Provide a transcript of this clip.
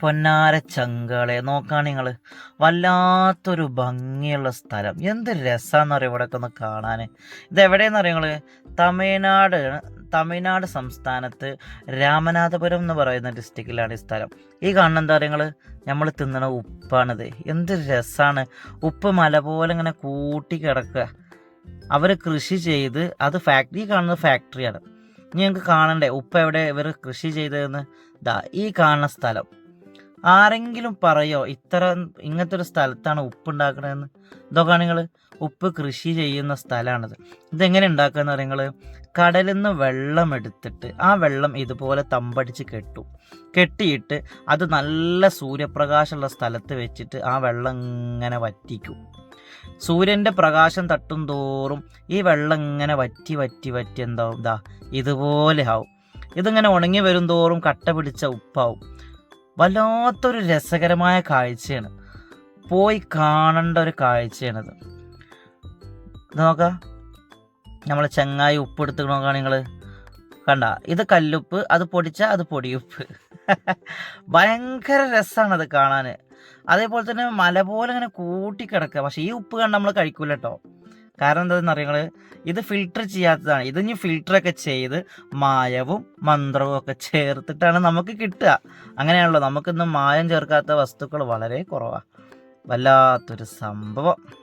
പൊന്നാര ചങ്കളെ നോക്കാണ് നിങ്ങൾ വല്ലാത്തൊരു ഭംഗിയുള്ള സ്ഥലം. എന്ത് രസമാണെന്ന് അറിയാം ഇവിടെയൊക്കെ ഒന്ന് കാണാൻ ഇത് എവിടെയെന്ന് അറിയാം നിങ്ങൾ തമിഴ്നാട് തമിഴ്നാട് സംസ്ഥാനത്ത് രാമനാഥപുരം എന്ന് പറയുന്ന ഡിസ്ട്രിക്റ്റിലാണ് ഈ സ്ഥലം. ഈ കാണുന്ന എന്താ പറയുക നമ്മൾ തിന്നണ ഉപ്പാണിത്. എന്ത് രസമാണ് ഉപ്പ് മല പോലെ ഇങ്ങനെ കൂട്ടി കിടക്കുക. അവർ കൃഷി ചെയ്ത് അത് ഫാക്ടറി കാണുന്ന ഫാക്ടറിയാണ് ഇനി ഞങ്ങൾക്ക് കാണണ്ടേ? ഉപ്പ് എവിടെ ഇവർ കൃഷി ചെയ്തതെന്ന്? ദാ ഈ കാണുന്ന സ്ഥലം. ആരെങ്കിലും പറയോ ഇത്ര ഇങ്ങനത്തെ ഒരു സ്ഥലത്താണ് ഉപ്പ് ഉണ്ടാക്കണതെന്ന് ഇതൊക്കെ നിങ്ങൾ ഉപ്പ് കൃഷി ചെയ്യുന്ന സ്ഥലമാണിത്. ഇതെങ്ങനെ ഉണ്ടാക്കുക എന്ന് പറയുന്നത് കടലിൽ നിന്ന് വെള്ളം എടുത്തിട്ട് ആ വെള്ളം ഇതുപോലെ തമ്പടിച്ച് കെട്ടും. കെട്ടിയിട്ട് അത് നല്ല സൂര്യപ്രകാശമുള്ള സ്ഥലത്ത് വെച്ചിട്ട് ആ വെള്ളം ഇങ്ങനെ വറ്റിക്കും. സൂര്യന്റെ പ്രകാശം തട്ടും തോറും ഈ വെള്ളം ഇങ്ങനെ വറ്റി വറ്റി വറ്റി എന്താവും? ഇതാ ഇതുപോലെ ആവും. ഇതിങ്ങനെ ഉണങ്ങി വരും തോറും കട്ട പിടിച്ച ഉപ്പാവും. വല്ലാത്തൊരു രസകരമായ കാഴ്ചയാണ്. പോയി കാണേണ്ട ഒരു കാഴ്ചയാണത്. നോക്കാം നമ്മൾ ചങ്ങായി ഉപ്പ് എടുത്ത് നോക്കുകയാണ് നിങ്ങൾ കണ്ട ഇത് കല്ലുപ്പ് അത് പൊടിച്ച അത് പൊടിയുപ്പ്. ഭയങ്കര രസമാണ് അത് കാണാൻ അതേപോലെ തന്നെ മല പോലെ ഇങ്ങനെ കൂട്ടിക്കിടക്കുക പക്ഷേ ഈ ഉപ്പ് കണ്ട് നമ്മൾ കഴിക്കൂല കേട്ടോ. കാരണം എന്താണെന്ന് അറിയങ്ങൾ ഇത് ഫിൽട്ടർ ചെയ്യാത്തതാണ്. ഇത് ഇനി ഫിൽട്ടറൊക്കെ ചെയ്ത് മായവും മന്ത്രവും ഒക്കെ ചേർത്തിട്ടാണ് നമുക്ക് കിട്ടുക. അങ്ങനെയാണല്ലോ. നമുക്കിന്ന് മായം ചേർക്കാത്ത വസ്തുക്കൾ വളരെ കുറവാണ് വല്ലാത്തൊരു സംഭവം.